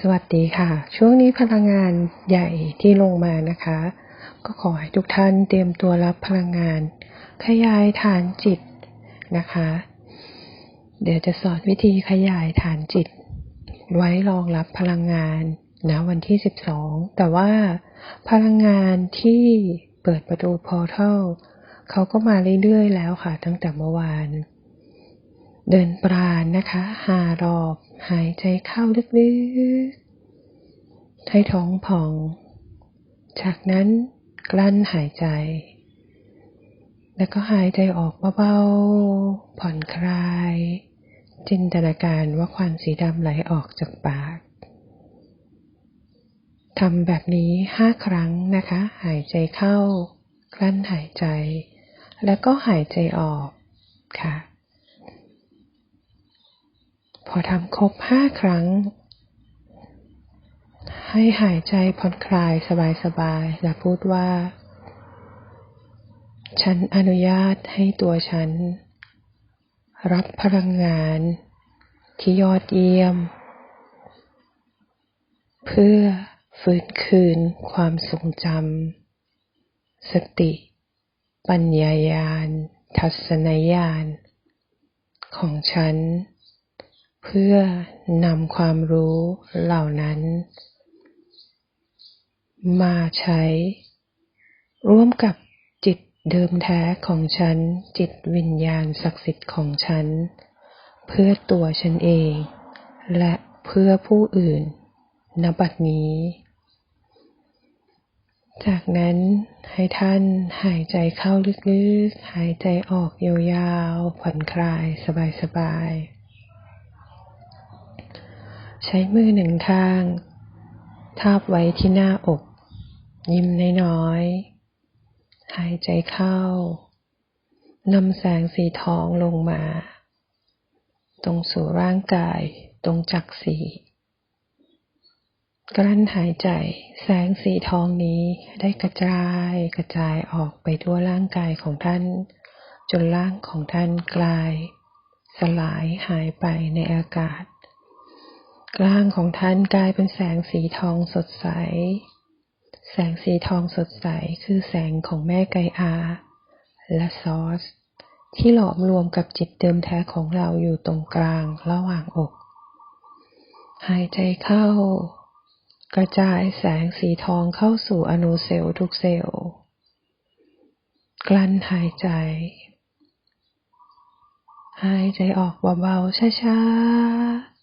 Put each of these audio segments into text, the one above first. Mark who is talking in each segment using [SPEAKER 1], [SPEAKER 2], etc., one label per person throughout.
[SPEAKER 1] สวัสดีค่ะ ช่วงนี้พลังงานใหญ่ที่ลงมานะคะ ก็ขอให้ทุกท่านเตรียมตัวรับพลังงาน ขยายฐานจิตนะคะ เดี๋ยวจะสอนวิธีขยายฐานจิต ไว้รองรับพลังงานนะวันที่ 12 แต่ว่าพลังงานที่เปิดประตูพอร์ทัลเขาก็มาเรื่อยๆแล้วค่ะ ตั้งแต่เมื่อวาน เดินปราณนะคะ หารอบหายใจเข้าลึกๆให้ท้องผ่อง จากนั้นกลั้นหายใจ แล้วก็หายใจออกเบาๆ ผ่อนคลาย จินตนาการว่าควันสีดำไหลออกจากปากทำแบบนี้ห้าครั้งนะคะ หายใจเข้า กลั้นหายใจ แล้วก็หายใจออกค่ะ อทำครบห้าครั้ง ให้หายใจผ่อนคลายสบายๆและพูดว่า ฉันอนุญาตให้ตัวฉัน รับพลังงาน ที่ยอดเยี่ยม เพื่อฟื้นคืนความทรงจำสติ ปัญญายาณ ทัศนญาณของฉัน เพื่อนำความรู้เหล่านั้น มาใช้ ร่วมกับจิตเดิมแท้ของฉัน จิตวิญญาณศักดิ์สิทธิ์ของฉัน เพื่อตัวฉันเอง และเพื่อผู้อื่นณบัดนี้ จากนั้นให้ท่านหายใจเข้าลึกๆ หายใจออกยาวๆ ผ่อนคลายสบายๆ ช้มือหนึ่งข้าง ทาบไว้ที่หน้าอก ยิ้มน้อยๆ หายใจเข้านำแสงสีทองลงมา ตรงสู่ร่างกายตรงจักสีกลั้นหายใจแสงสีทองนี้ได้กระจายกระจายออกไปทั่วร่างกายของท่าน จนร่างของท่านกลาย สลายหายไปในอากาศ ร่างของท่านกลายเป็นแสงสีทองสดใส แสงสีทองสดใสคือแสงของแม่ไกอา และซอส ที่หลอมรวมกับจิตเดิมแท้ของเราอยู่ตรงกลางระหว่างอก หายใจเข้า กระจายแสงสีทองเข้าสู่อนุเซลล์ทุกเซลล์ กลั้นหายใจ หายใจออกเบาๆช้าๆ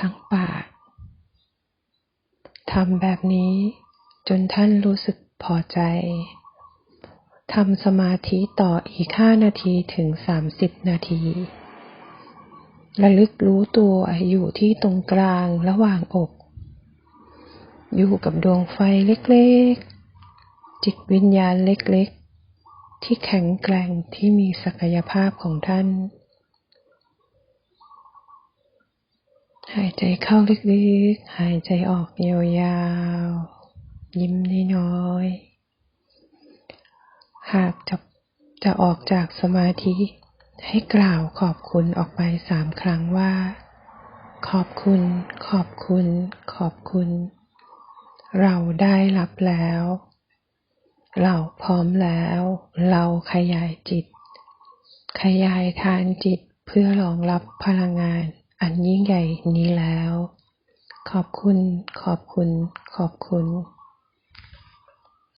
[SPEAKER 1] ทั้งปากทำแบบนี้จนท่านรู้สึกพอใจทำสมาธิต่ออีก5นาทีถึง30นาที ระลึกรู้ตัวอยู่ที่ตรงกลางระหว่างอก อยู่กับดวงไฟเล็กๆ จิตวิญญาณเล็กๆ ที่แข็งแกร่งที่มีศักยภาพของท่านายใจเข้าลึกๆ หายใจออกยาวๆ ยิ้มน้อยๆ หากจะจะออกจากสมาธิ ให้กล่าวขอบคุณออกไปสามครั้งว่า ขอบคุณ ขอบคุณ ขอบคุณ เราได้รับแล้ว เราพร้อมแล้ว เราขยายจิต ขยายทานจิตเพื่อรองรับพลังงาน อันยิ่งใหญ่นี้แล้ว ขอบคุณ ขอบคุณ ขอบคุณ